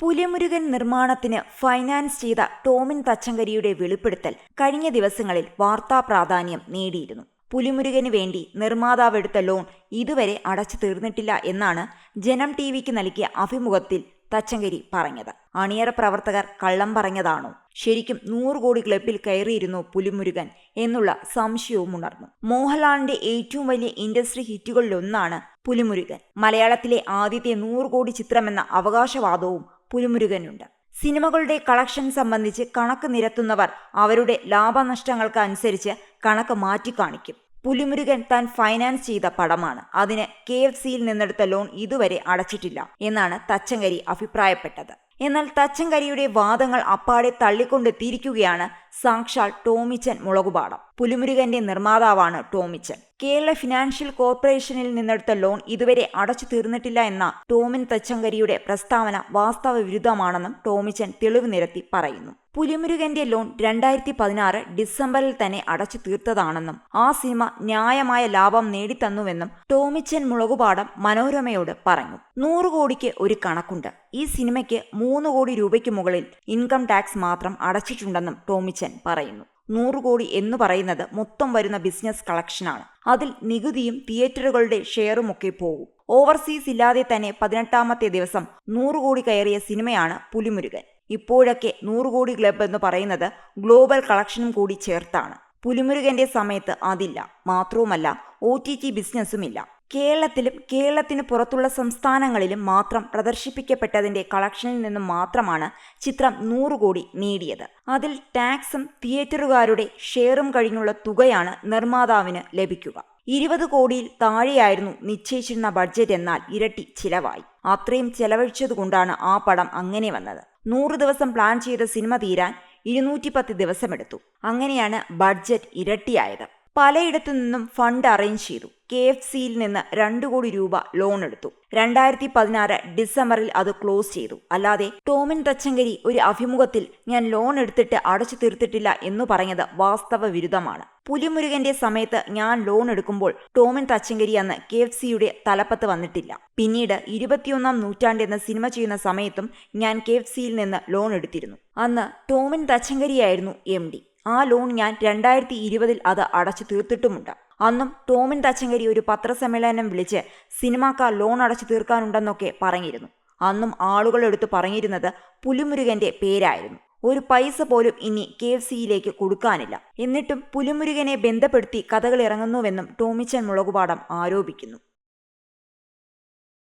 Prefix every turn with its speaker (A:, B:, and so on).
A: പുലിമുരുകൻ നിർമ്മാണത്തിന് ഫൈനാൻസ് ചെയ്ത ടോമിൻ തച്ചങ്കരിയുടെ വെളിപ്പെടുത്തൽ കഴിഞ്ഞ ദിവസങ്ങളിൽ വാർത്താ പ്രാധാന്യം നേടിയിരുന്നു. പുലിമുരുകന് വേണ്ടി നിർമ്മാതാവ് എടുത്ത ലോൺ ഇതുവരെ അടച്ചു തീർന്നിട്ടില്ല എന്നാണ് ജനം ടി വിക്ക് നൽകിയ അഭിമുഖത്തിൽ തച്ചങ്കരി പറഞ്ഞത്. അണിയറ പ്രവർത്തകർ കള്ളം പറഞ്ഞതാണോ? ശരിക്കും നൂറ് കോടി ക്ലബിൽ കയറിയിരുന്നു പുലിമുരുകൻ എന്നുള്ള സംശയവും ഉണർന്നു. മോഹൻലാലിന്റെ ഏറ്റവും വലിയ ഇൻഡസ്ട്രി ഹിറ്റുകളിലൊന്നാണ് പുലിമുരുകൻ. മലയാളത്തിലെ ആദ്യത്തെ നൂറ് കോടി ചിത്രമെന്ന അവകാശവാദവും പുലിമുരുകനുണ്ട്. സിനിമകളുടെ കളക്ഷൻ സംബന്ധിച്ച് കണക്ക് നിരത്തുന്നവർ അവരുടെ ലാഭനഷ്ടങ്ങൾക്ക് അനുസരിച്ച് കണക്ക് മാറ്റിക്കാണിക്കും. പുലിമുരുകൻ താൻ ഫൈനാൻസ് ചെയ്ത പടമാണ്. അതിന് കെ എഫ് സിയിൽ നിന്നെടുത്ത ലോൺ ഇതുവരെ അടച്ചിട്ടില്ല എന്നാണ് തച്ചങ്കരി അഭിപ്രായപ്പെട്ടത്. എന്നാൽ തച്ചങ്കരിയുടെ വാദങ്ങൾ അപ്പാടെ തള്ളിക്കൊണ്ടെത്തിയിരിക്കുകയാണ് സാക്ഷാൽ ടോമിച്ചൻ മുളകുപാടം. പുലിമുരുകന്റെ നിർമ്മാതാവാണ് ടോമിച്ചൻ. കേരള ഫിനാൻഷ്യൽ കോർപ്പറേഷനിൽ നിന്നെടുത്ത ലോൺ ഇതുവരെ അടച്ചു തീർന്നിട്ടില്ല എന്ന ടോമിൻ തച്ചങ്കരിയുടെ പ്രസ്താവന വാസ്തവ വിരുദ്ധമാണെന്നും ടോമിച്ചൻ തെളിവ് നിരത്തി പറയുന്നു. പുലിമുരുകന്റെ ലോൺ രണ്ടായിരത്തി പതിനാറ് ഡിസംബറിൽ തന്നെ അടച്ചു തീർത്തതാണെന്നും ആ സിനിമ ന്യായമായ ലാഭം നേടിത്തന്നുവെന്നും ടോമിച്ചൻ മുളകുപാടം മനോരമയോട് പറഞ്ഞു. നൂറ് കോടിക്ക് ഒരു കണക്കുണ്ട്. ഈ സിനിമയ്ക്ക് മൂന്ന് കോടി രൂപയ്ക്ക് മുകളിൽ ഇൻകം ടാക്സ് മാത്രം അടച്ചിട്ടുണ്ടെന്നും ടോമിച്ചൻ പറയുന്നു. നൂറ് കോടി എന്ന് പറയുന്നത് മൊത്തം വരുന്ന ബിസിനസ് കളക്ഷനാണ് അതിൽ നികുതിയും തിയേറ്ററുകളുടെ ഷെയറുമൊക്കെ പോകും. ഓവർസീസ് ഇല്ലാതെ തന്നെ പതിനെട്ടാമത്തെ ദിവസം നൂറ് കോടി കയറിയ സിനിമയാണ് പുലിമുരുകൻ. ഇപ്പോഴൊക്കെ നൂറ് കോടി ക്ലബ് എന്ന് പറയുന്നത് ഗ്ലോബൽ കളക്ഷനും കൂടി ചേർത്താണ്. പുലിമുരുകന്റെ സമയത്ത് അതില്ല. മാത്രവുമല്ല ഒ ടി ടി ബിസിനസ്സുമില്ല. കേരളത്തിലും കേരളത്തിന് പുറത്തുള്ള സംസ്ഥാനങ്ങളിലും മാത്രം പ്രദർശിപ്പിക്കപ്പെട്ടതിന്റെ കളക്ഷനിൽ നിന്നും മാത്രമാണ് ചിത്രം നൂറ് കോടി നേടിയത്. അതിൽ ടാക്സും തിയേറ്ററുകാരുടെ ഷെയറും കഴിഞ്ഞുള്ള തുകയാണ് നിർമ്മാതാവിന് ലഭിക്കുക. ഇരുപത് കോടിയിൽ താഴെയായിരുന്നു നിശ്ചയിച്ചിരുന്ന ബഡ്ജറ്റ് എന്നാൽ ഇരട്ടി ചിലവായി. അത്രയും ചെലവഴിച്ചതുകൊണ്ടാണ് ആ പടം അങ്ങനെ വന്നത്. നൂറ് ദിവസം പ്ലാൻ ചെയ്ത സിനിമ തീരാൻ ഇരുന്നൂറ്റി പത്ത് ദിവസമെടുത്തു. അങ്ങനെയാണ് ബഡ്ജറ്റ് ഇരട്ടിയായത്. പലയിടത്തു നിന്നും ഫണ്ട് അറേഞ്ച് ചെയ്തു. കെ എഫ് സിയിൽ നിന്ന് രണ്ടു കോടി രൂപ ലോൺ എടുത്തു. രണ്ടായിരത്തി പതിനാറ് ഡിസംബറിൽ അത് ക്ലോസ് ചെയ്തു. അല്ലാതെ ടോമിൻ തച്ചങ്കരി ഒരു അഭിമുഖത്തിൽ ഞാൻ ലോൺ എടുത്തിട്ട് അടച്ചു തീർത്തിട്ടില്ല എന്ന് പറഞ്ഞത് വാസ്തവ വിരുദ്ധമാണ്. പുലിമുരുകന്റെ സമയത്ത് ഞാൻ ലോൺ എടുക്കുമ്പോൾ ടോമിൻ തച്ചങ്കരി അന്ന് കെ എഫ് സിയുടെ തലപ്പത്ത് വന്നിട്ടില്ല. പിന്നീട് ഇരുപത്തിയൊന്നാം നൂറ്റാണ്ട് എന്ന സിനിമ ചെയ്യുന്ന സമയത്തും ഞാൻ കെ എഫ് സിയിൽ നിന്ന് ലോൺ എടുത്തിരുന്നു. അന്ന് ടോമിൻ തച്ചങ്കരിയായിരുന്നു എം ഡി. ആ ലോൺ ഞാൻ രണ്ടായിരത്തി ഇരുപതിൽ അത് അടച്ചു തീർത്തിട്ടുമുണ്ട്. അന്നും ടോമിൻ തച്ചങ്കരി ഒരു പത്രസമ്മേളനം വിളിച്ച് സിനിമാക്കാർ ലോൺ അടച്ചു തീർക്കാനുണ്ടെന്നൊക്കെ പറഞ്ഞിരുന്നു. അന്നും ആളുകളെടുത്ത് പറഞ്ഞിരുന്നത് പുലിമുരുകന്റെ പേരായിരുന്നു. ഒരു പൈസ പോലും ഇനി കെ എഫ് സിയിലേക്ക് കൊടുക്കാനില്ല. എന്നിട്ടും പുലിമുരുകനെ ബന്ധപ്പെടുത്തി കഥകൾ ഇറങ്ങുന്നുവെന്നും ടോമിച്ചൻ മുളകുപാടം ആരോപിക്കുന്നു.